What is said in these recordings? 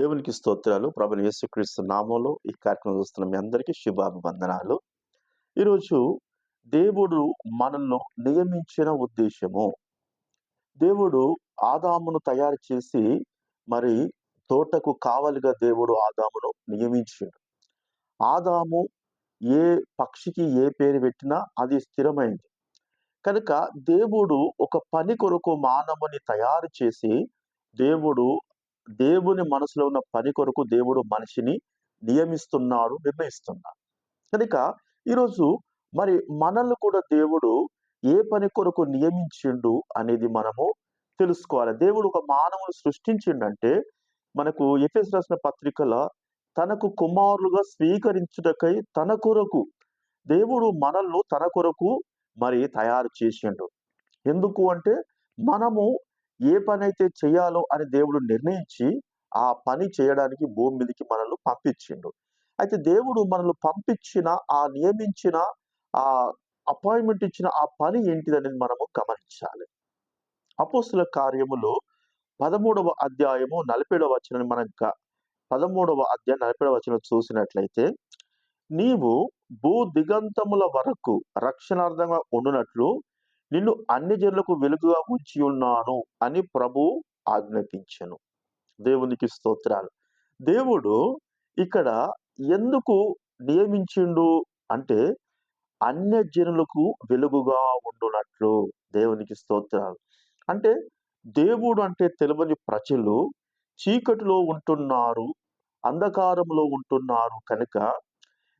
దేవునికి స్తోత్రాలు. ప్రభుని యేసుక్రీస్తు నామంలో ఈ కార్యక్రమం చూస్తున్న మీ అందరికీ శుభాభివందనాలు. ఈరోజు దేవుడు మనల్ని నియమించిన ఉద్దేశము. దేవుడు ఆదామును తయారు చేసి మరి తోటకు కావలిగా దేవుడు ఆదామును నియమించాడు. ఆదాము ఏ పక్షికి ఏ పేరు పెట్టినా అది స్థిరమైంది. కనుక దేవుడు ఒక పని కొరకు మానవుని తయారు చేసి దేవుడు దేవుని మనసులో ఉన్న పని కొరకు దేవుడు మనిషిని నియమిస్తున్నాడు నిర్ణయిస్తున్నాడు. కనుక ఈరోజు మరి మనల్ని కూడా దేవుడు ఏ పని కొరకు నియమించిండు అనేది మనము తెలుసుకోవాలి. దేవుడు ఒక మానవుని సృష్టించిండంటే మనకు ఎఫ్ఎస్ రాసిన పత్రికల తనకు కుమారులుగా స్వీకరించుటకై తన కొరకు దేవుడు మనల్ని తన కొరకు మరి తయారు చేసిండు. ఎందుకు అంటే మనము ఏ పని అయితే చేయాలో అని దేవుడు నిర్ణయించి ఆ పని చేయడానికి భూమి మీదకి మనల్ని పంపించిండు. అయితే దేవుడు మనల్ని పంపించిన ఆ నియమించిన ఆ అపాయింట్మెంట్ ఇచ్చిన ఆ పని ఏంటిదనేది మనము గమనించాలి. అపోస్తుల కార్యములో పదమూడవ అధ్యాయము నలభైడవ వచనం మనం గ- పదమూడవ అధ్యాయం నలభైడవ వచనం చూసినట్లయితే నీవు భూ దిగంతముల వరకు రక్షణార్థంగా ఉండునట్లు నిన్ను అన్ని జనులకు వెలుగుగా ఉంచి ఉన్నాను అని ప్రభు ఆజ్ఞాపించను. దేవునికి స్తోత్రాలు. దేవుడు ఇక్కడ ఎందుకు నియమించిండు అంటే అన్య జనులకు వెలుగుగా ఉండునట్లు దేవునికి స్తోత్రాలు. అంటే దేవుడు అంటే తెలియని ప్రజలు చీకటిలో ఉంటున్నారు అంధకారంలో ఉంటున్నారు కనుక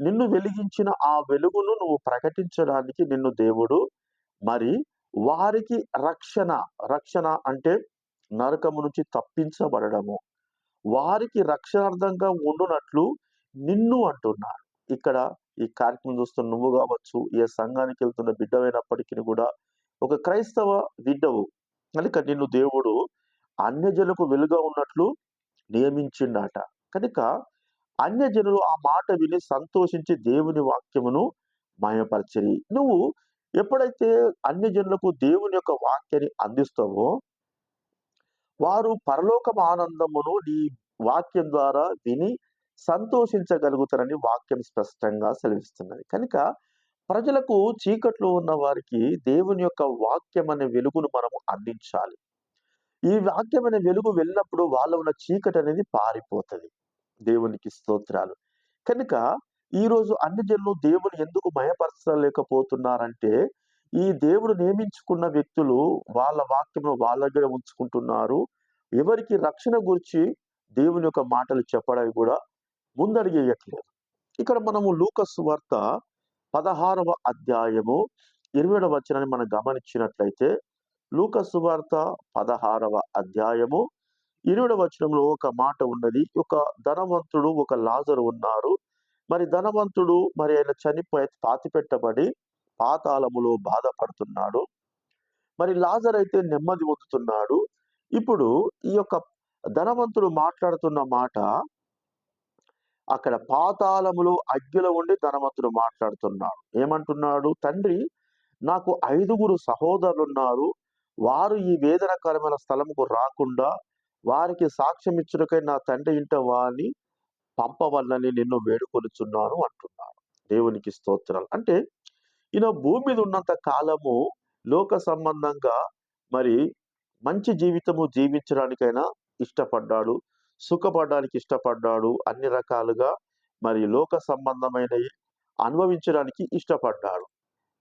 నిన్ను వెలిగించిన ఆ వెలుగును నువ్వు ప్రకటించడానికి నిన్ను దేవుడు మరి వారికి రక్షణ రక్షణ అంటే నరకము నుంచి తప్పించబడము వారికి రక్షణార్థంగా ఉండునట్లు నిన్ను అంటున్నాడు. ఇక్కడ ఈ కార్యక్రమం చూస్తున్న నువ్వు కావచ్చు ఏ సంఘానికి వెళ్తున్న బిడ్డమైనప్పటికీ కూడా ఒక క్రైస్తవ బిడ్డవు. కనుక నిన్ను దేవుడు అన్యజనులకు వెలుగా ఉన్నట్లు నియమించిండట. కనుక అన్యజనులు ఆ మాట విని సంతోషించి దేవుని వాక్యమును మాయపరచరి. నువ్వు ఎప్పుడైతే అన్యజనులకు దేవుని యొక్క వాక్యాన్ని అందిస్తావో వారు పరలోకం ఆనందమును నీ వాక్యం ద్వారా విని సంతోషించగలుగుతారని వాక్యం స్పష్టంగా సెలవిస్తున్నది. కనుక ప్రజలకు చీకట్లో ఉన్న వారికి దేవుని యొక్క వాక్యం అనే వెలుగును మనము అందించాలి. ఈ వాక్యం అనే వెలుగు వెళ్ళినప్పుడు వాళ్ళ ఉన్న చీకటి అనేది పారిపోతుంది. దేవునికి స్తోత్రాలు. కనుక ఈ రోజు అన్ని జనులు దేవుని ఎందుకు మయపరచలేకపోతున్నారంటే ఈ దేవుడు నియమించుకున్న వ్యక్తులు వాళ్ళ వాక్యము వాళ్ళ దగ్గర ఉంచుకుంటున్నారు. ఎవరికి రక్షణ గురించి దేవుని యొక్క మాటలు చెప్పడానికి కూడా ముందడిగేయట్లేదు. ఇక్కడ మనము లూకస్ వార్త పదహారవ అధ్యాయము ఇరవై వచనాన్ని మనం గమనించినట్లయితే లూకస్ వార్త పదహారవ అధ్యాయము ఇరవై వచనంలో ఒక మాట ఉన్నది. ఒక ధనవంతుడు ఒక లాజరు ఉన్నారు. మరి ధనవంతుడు మరి ఆయన చనిపోయి పాతి పెట్టబడి పాతాళములో బాధపడుతున్నాడు. మరి లాజర్ అయితే నెమ్మది పొందుతున్నాడు. ఇప్పుడు ఈ యొక్క ధనవంతుడు మాట్లాడుతున్న మాట అక్కడ పాతాళములో అగ్గిలో ఉండి ధనవంతుడు మాట్లాడుతున్నాడు. ఏమంటున్నాడు? తండ్రి నాకు ఐదుగురు సహోదరులు ఉన్నారు వారు ఈ వేదనకరమైన స్థలముకు రాకుండా వారికి సాక్ష్యం ఇచ్చుటకై నా తండ్రి ఇంట వారిని పంపవల్లని నిన్ను వేడుకొలుచున్నాను అంటున్నారు దేవునికి స్తోత్రాలు. అంటే ఈయన భూమి మీద ఉన్నంత కాలము లోక సంబంధంగా మరి మంచి జీవితము జీవించడానికైనా ఇష్టపడ్డాడు సుఖపడడానికి ఇష్టపడ్డాడు అన్ని రకాలుగా మరి లోక సంబంధమైనవి అనుభవించడానికి ఇష్టపడ్డాడు.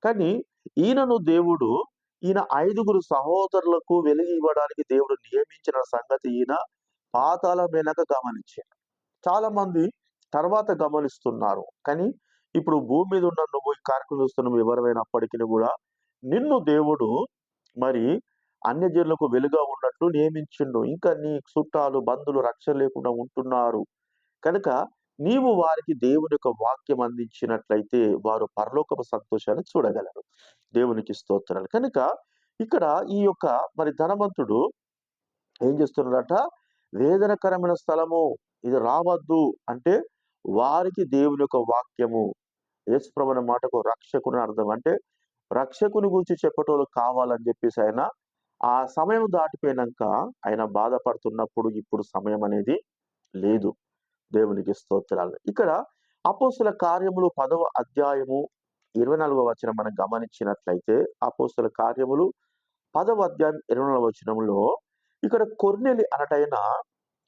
కానీ ఈయనను దేవుడు ఈయన ఐదుగురు సహోదరులకు వెలుగు ఇవ్వడానికి దేవుడు నియమించిన సంగతి ఈయన పాతాల మేనక గమనించాడు. చాలా మంది తర్వాత గమనిస్తున్నారు. కానీ ఇప్పుడు భూమి మీద ఉన్న నువ్వు ఈ కార్యక్రమం చూస్తున్నావు ఎవరైనప్పటికీ కూడా నిన్ను దేవుడు మరి అన్యజనులకు వెలుగా ఉన్నట్లు నియమించిండు. ఇంకా నీ చుట్టాలు బంధువులు రక్షణ లేకుండా ఉంటున్నారు. కనుక నీవు వారికి దేవుని యొక్క వాక్యం అందించినట్లయితే వారు పరలోకపు సంతోషాన్ని చూడగలరు. దేవునికి స్తోత్రాలు. కనుక ఇక్కడ ఈ యొక్క మరి ధనవంతుడు ఏం చేస్తున్నాడట? వేదనకరమైన స్థలము ఇది రావద్దు అంటే వారికి దేవుని యొక్క వాక్యము యేసుప్రభుని మాటకు రక్షకుని అర్థం. అంటే రక్షకుని గురించి చెప్పటోళ్ళు కావాలని చెప్పేసి ఆయన ఆ సమయం దాటిపోయినాక ఆయన బాధపడుతున్నప్పుడు ఇప్పుడు సమయం అనేది లేదు. దేవునికి స్తోత్రాలు. ఇక్కడ అపోస్తుల కార్యములు పదవ అధ్యాయము ఇరవై నాలుగవ వచనం మనం గమనించినట్లయితే అపోస్తుల కార్యములు పదవ అధ్యాయం ఇరవై నాలుగవ వచనంలో ఇక్కడ కొర్నెలి అనటైన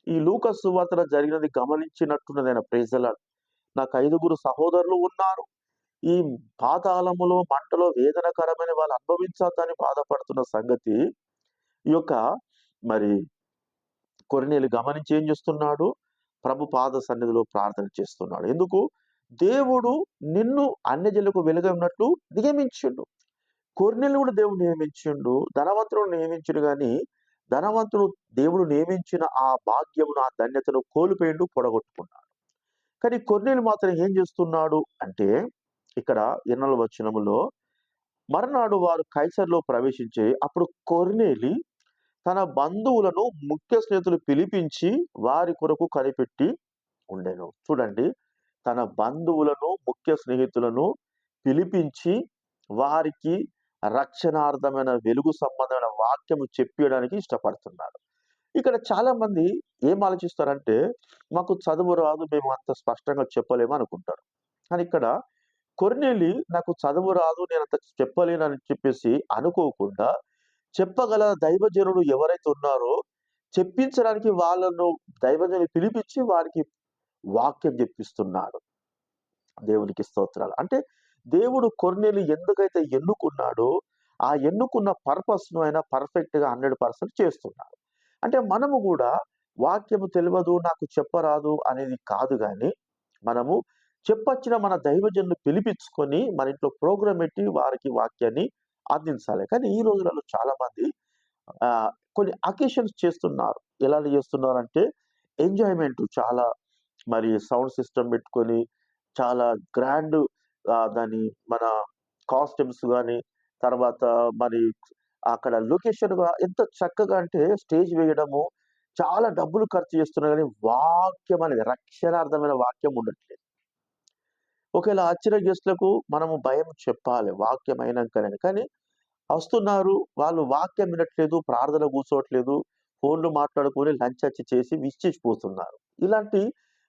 ఈ లూక సువార్తన జరిగినది గమనించినట్టున్నదైన ప్రేజల నాకు ఐదుగురు సహోదరులు ఉన్నారు. ఈ పాతాళములో మంటలో వేదనకరమైన వాళ్ళు అనుభవించద్దని బాధపడుతున్న సంగతి ఈ యొక్క మరి కొరినేలు గమనించి ఏం చేస్తున్నాడు? ప్రభు పాద సన్నిధిలో ప్రార్థన చేస్తున్నాడు. ఎందుకు? దేవుడు నిన్ను అన్యజనులకు వెలుగన్నట్లు నియమించిండు. కొరినేలు కూడా దేవుడు నియమించిండు. ధనవంతుడు నియమించుడు కానీ ధనవంతుడు దేవుడు నియమించిన ఆ భాగ్యమును ఆ ధన్యతను కోల్పోయిండు పొడగొట్టుకున్నాడు. కానీ కొర్నేలు మాత్రం ఏం చేస్తున్నాడు అంటే ఇక్కడ ఇన్నల వచనములో మరునాడు వారు కైసర్లో ప్రవేశించి అప్పుడు కొర్నేలి తన బంధువులను ముఖ్య స్నేహితులు పిలిపించి వారి కొరకు కనిపెట్టి ఉండేను. చూడండి తన బంధువులను ముఖ్య స్నేహితులను పిలిపించి వారికి రక్షణార్థమైన వెలుగు సంబంధమైన వాక్యము చెప్పడానికి ఇష్టపడుతున్నాడు ఇక్కడ చాలా మంది ఏం ఆలోచిస్తారంటే మాకు చదువు రాదు మేము అంత స్పష్టంగా చెప్పలేము అనుకుంటారు. కానీ ఇక్కడ కొర్నేలి నాకు చదువు రాదు నేను అంత చెప్పలేనని చెప్పేసి అనుకోకుండా చెప్పగల దైవజనుడు ఎవరైతే ఉన్నారో చెప్పించడానికి వాళ్ళను దైవజను పిలిపించి వారికి వాక్యం చెప్పిస్తున్నాడు. దేవునికి స్తోత్రాలు. అంటే దేవుడు కొర్నేలి ఎందుకైతే ఎన్నుకున్నాడో ఆ ఎన్నుకున్న పర్పస్ను ఆయన పర్ఫెక్ట్గా హండ్రెడ్ పర్సెంట్ చేస్తున్నాడు. అంటే మనము కూడా వాక్యము తెలియదు నాకు చెప్పరాదు అనేది కాదు కానీ మనము చెప్పొచ్చిన మన దైవజన్ను పిలిపించుకొని మన ఇంట్లో ప్రోగ్రామ్ పెట్టి వారికి వాక్యాన్ని అందించాలి. కానీ ఈ రోజులలో చాలామంది కొన్ని అకేషన్స్ చేస్తున్నారు. ఎలా చేస్తున్నారు అంటే ఎంజాయ్మెంట్ చాలా మరి సౌండ్ సిస్టమ్ పెట్టుకొని చాలా గ్రాండ్ దాని మన కాస్ట్యూమ్స్ కానీ తర్వాత మరి అక్కడ లొకేషన్ ఎంత చక్కగా అంటే స్టేజ్ వేయడము చాలా డబ్బులు ఖర్చు చేస్తున్నారు కానీ వాక్యం అనేది రక్షణార్థమైన వాక్యం ఉండట్లేదు. ఒకవేళ ఆశ్చర్య గెస్ట్లకు మనము భయం చెప్పాలి వాక్యం అయినాకనే. కానీ వస్తున్నారు వాళ్ళు వాక్యం వినట్లేదు ప్రార్థన కూర్చోవట్లేదు ఫోన్లు మాట్లాడుకొని లంచ్ వచ్చి చేసి విశ్చేసిపోతున్నారు ఇలాంటి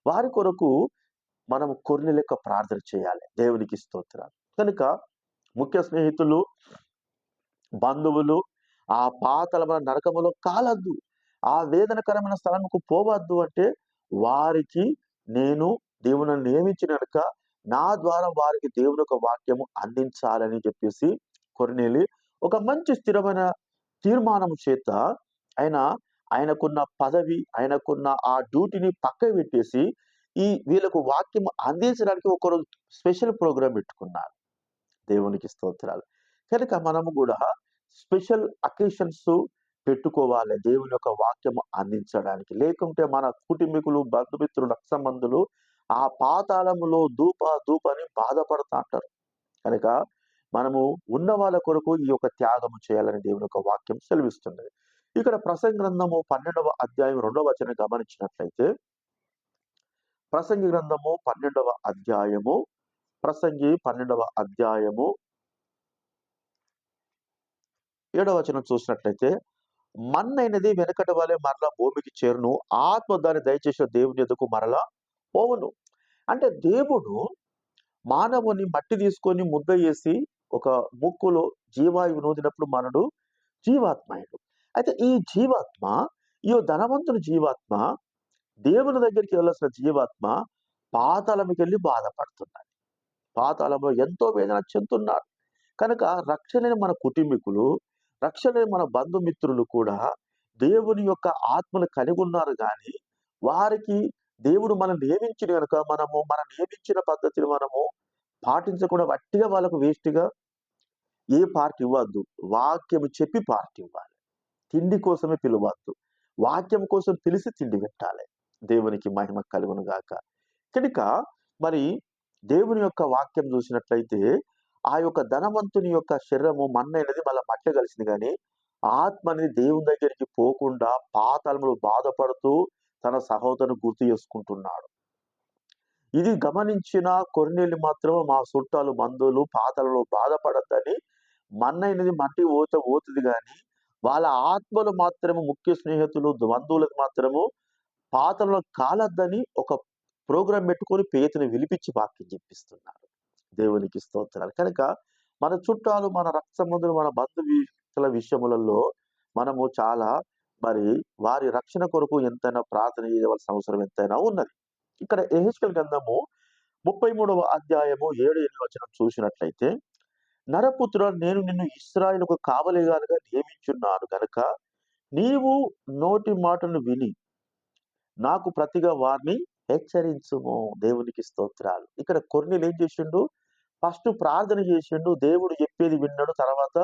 వారి కొరకు మనం కొన్ని లెక్క ప్రార్థన చేయాలి. దేవునికి స్తోత్రాలు. కనుక ముఖ్య స్నేహితులు బంధువులు ఆ పాతలమైన నరకములో కాలద్దు. ఆ వేదనకరమైన స్థలంకు పోవద్దు అంటే వారికి నేను దేవుని నియమించినక నా ద్వారా వారికి దేవుని యొక్క వాక్యము అందించాలని చెప్పేసి కొరినేలి ఒక మంచి స్థిరమైన తీర్మానం చేత ఆయన ఆయనకున్న పదవి ఆయనకున్న ఆ డ్యూటీని పక్క పెట్టేసి ఈ వీళ్ళకు వాక్యం అందించడానికి ఒకరోజు స్పెషల్ ప్రోగ్రామ్ పెట్టుకున్నారు. దేవునికి స్తోత్రాలు. కనుక మనము కూడా స్పెషల్ అకేషన్స్ పెట్టుకోవాలి. దేవుని యొక్క వాక్యము అందించడానికి. లేకుంటే మన కుటుంబీకులు బంధుమిత్రులు రక్త ఆ పాతాళములో దూప దూప అని బాధపడుతూ అంటారు. కనుక మనము ఉన్న వాళ్ళ కొరకు ఈ యొక్క త్యాగము చేయాలని దేవుని యొక్క వాక్యం సెలవిస్తున్నది. ఇక్కడ ప్రసంగ గ్రంథము పన్నెండవ అధ్యాయం రెండవ వచనం గమనించినట్లయితే ప్రసంగి గ్రంథము పన్నెండవ అధ్యాయము. ప్రసంగి పన్నెండవ అధ్యాయము. ఏడవ వచనం చూసినట్లయితే మన్నైనది వెనకటి వలె మరలా భూమికి చేరును. ఆత్మ దాన్ని దయచేసిన దేవుని ఎదుకు మరలా పోవును. అంటే దేవుడు మానవుని మట్టి తీసుకొని ముద్ద వేసి ఒక ముక్కులో జీవాయువు నూదినప్పుడు మనడు జీవాత్మాయుడు అయితే ఈ జీవాత్మ ఈ ధనవంతుని జీవాత్మ దేవుని దగ్గరికి వెళ్ళాల్సిన జీవాత్మ పాతాళంకి వెళ్ళి బాధపడుతున్నాడు. పాతాళంలో ఎంతో వేదన చెందుతున్నాడు. కనుక రక్షణ మన కుటుంబీకులు రక్షణ మన బంధుమిత్రులు కూడా దేవుని యొక్క ఆత్మను కలిగి ఉన్నారు కానీ వారికి దేవుడు మనం నియమించిన కనుక మనము మన నియమించిన పద్ధతిని మనము పాటించకుండా వట్టిగా వాళ్ళకు వేస్ట్గా ఏ పార్టీ ఇవ్వద్దు. వాక్యం చెప్పి పార్టీ ఇవ్వాలి. తిండి కోసమే పిలవద్దు. వాక్యం కోసం పిలిచి తిండి పెట్టాలి. దేవునికి మహిమ కలుగును గాక. కనుక మరి దేవుని యొక్క వాక్యం చూసినట్లయితే ఆ యొక్క ధనవంతుని యొక్క శరీరము మన్నైనది మళ్ళీ మట్టి కలిసింది కానీ ఆత్మ అనేది దేవుని దగ్గరికి పోకుండా పాతలములు బాధపడుతూ తన సహోదరుని గుర్తు చేసుకుంటున్నాడు. ఇది గమనించిన కొన్నేళ్ళు మాత్రం మా చుట్టాలు మందులు పాతలలో బాధపడద్దని మన్నైనది మట్టి ఓత ఓతుంది కానీ వాళ్ళ ఆత్మలు మాత్రము ముఖ్య స్నేహితులు బంధువులకు మాత్రము పాత్రలో కాలద్దని ఒక ప్రోగ్రాం పెట్టుకొని పేతుని విలిపించి వాక్యం చెప్పిస్తున్నారు. దేవునికి స్తోత్రాలు. కనుక మన చుట్టాలు మన రక్త మన బంధువుల విషయములలో మనము చాలా మరి వారి రక్షణ కొరకు ఎంతైనా ప్రార్థన చేయవలసిన అవసరం ఎంతైనా ఉన్నది. ఇక్కడ ఎహెచ్కల్ గ్రంథము ముప్పై మూడవ అధ్యాయము ఏడు ఎనిమిది వచనం చూసినట్లయితే నరపుత్ర నేను నిన్ను ఇస్రాయిల్కు కావలిగానుగా నియమించున్నాను. కనుక నీవు నోటి మాటను విని నాకు ప్రతిగా వారిని హెచ్చరించుము దేవునికి స్తోత్రాలు. ఇక్కడ కొన్ని ఏం చేసిండు? ఫస్ట్ ప్రార్థన చేసిండు. దేవుడు చెప్పేది విన్నాడు. తర్వాత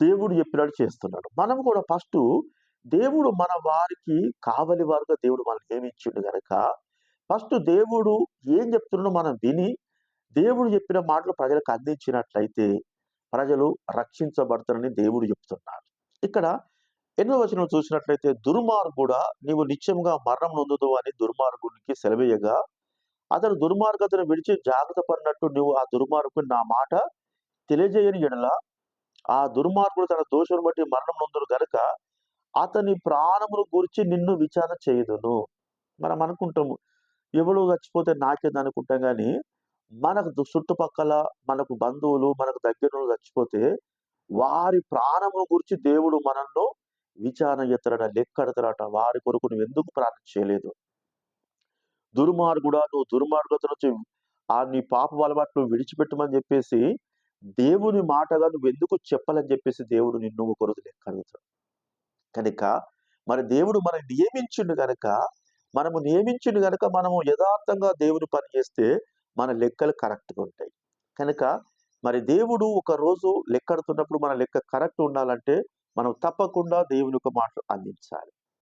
దేవుడు చెప్పినట్టు చేస్తున్నాడు. మనం కూడా ఫస్ట్ దేవుడు మన వారికి కావలి వారుగా దేవుడు మనం నియమించిండు గనక ఫస్ట్ దేవుడు ఏం చెప్తున్నాడో మనం విని దేవుడు చెప్పిన మాటలు ప్రజలకు అందించినట్లయితే ప్రజలు రక్షించబడతారని దేవుడు చెప్తున్నాడు. ఇక్కడ ఎన్నో వచనం చూసినట్లయితే దుర్మార్గుడా నీవు నిత్యంగా మరణం నొందుదు అని దుర్మార్గునికి సెలవేయగా అతను దుర్మార్గతను విడిచి జాగ్రత్త పడినట్టు నువ్వు ఆ దుర్మార్గుని నా మాట తెలియజేయని ఎడల ఆ దుర్మార్గుడు తన దోషుని బట్టి మరణం నొందును గనుక అతని ప్రాణమును గురించి నిన్ను విచారణ చేయదును. మనం అనుకుంటాము ఎవడు చచ్చిపోతే నాకేది అనుకుంటాం కానీ మనకు చుట్టుపక్కల మనకు బంధువులు మనకు దగ్గర చచ్చిపోతే వారి ప్రాణమును గురించి దేవుడు మనల్లో విచారణ ఎత్తరట లెక్కడతారట వారి కొరకు నువ్వు ఎందుకు ప్రార్థన చేయలేదు? దుర్మార్గుడా నువ్వు దుర్మార్గత నుంచి ఆ నీ పాప అలవాట్లు విడిచిపెట్టమని చెప్పేసి దేవుని మాటగా నువ్వు ఎందుకు చెప్పాలని చెప్పేసి దేవుడు నిన్ను ఒక రోజు లెక్క అడుగుతాడు కనుక మరి దేవుడు మనం నియమించిండు గనక మనము నియమించిండు కనుక మనము యథార్థంగా దేవుని పని చేస్తే మన లెక్కలు కరెక్ట్గా ఉంటాయి. కనుక మరి దేవుడు ఒక రోజు లెక్కడుతున్నప్పుడు మన లెక్క కరెక్ట్ ఉండాలంటే మనం తప్పకుండా దేవుని యొక్క మాటలు అందించాలి.